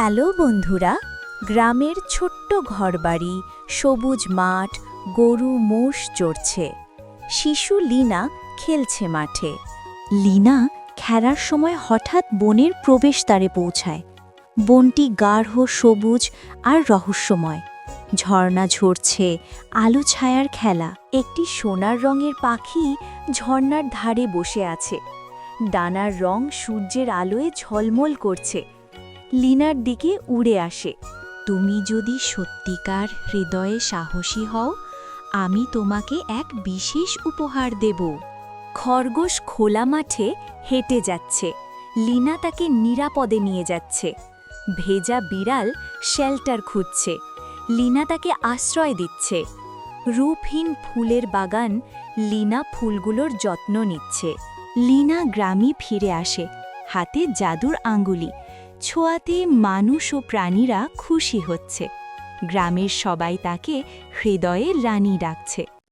Hello বন্ধুরা, গ্রামের ছোট্ট ঘরবাড়ি, সবুজ মাঠ, গরু মোষ চড়ছে। শিশু লিনা খেলছে মাঠে। লিনা খেলার সময় হঠাৎ বনের প্রবেশদ্বারে পৌঁছায়। বনটি গাঢ়, সবুজ আর রহস্যময়। ঝর্ণা ঝরছে, আলো ছায়ার খেলা। একটি সোনার রঙের পাখি ঝর্ণার ধারে বসে আছে। ডানার রং সূর্যের আলোয় ঝলমল করছে। লিনার দিকে উড়ে আসে। তুমি যদি সত্যিকার হৃদয়ে সাহসী হও, আমি তোমাকে এক বিশেষ উপহার দেব। খরগোশ খোলা মাঠে হেঁটে যাচ্ছে। লিনা তাকে নিরাপদে নিয়ে যাচ্ছে। ভেজা বিড়াল শেল্টার খুঁজছে। লিনা তাকে আশ্রয় দিচ্ছে। রূপহীন ফুলের বাগান লিনা ফুলগুলোর যত্ন নিচ্ছে। লিনা গ্রামে ফিরে আসে। হাতে জাদুর আঙ্গুলি ছোঁয়াতে মানুষ ও প্রাণীরা খুশি হচ্ছে। গ্রামের সবাই তাকে হৃদয়ে রানী ডাকছে।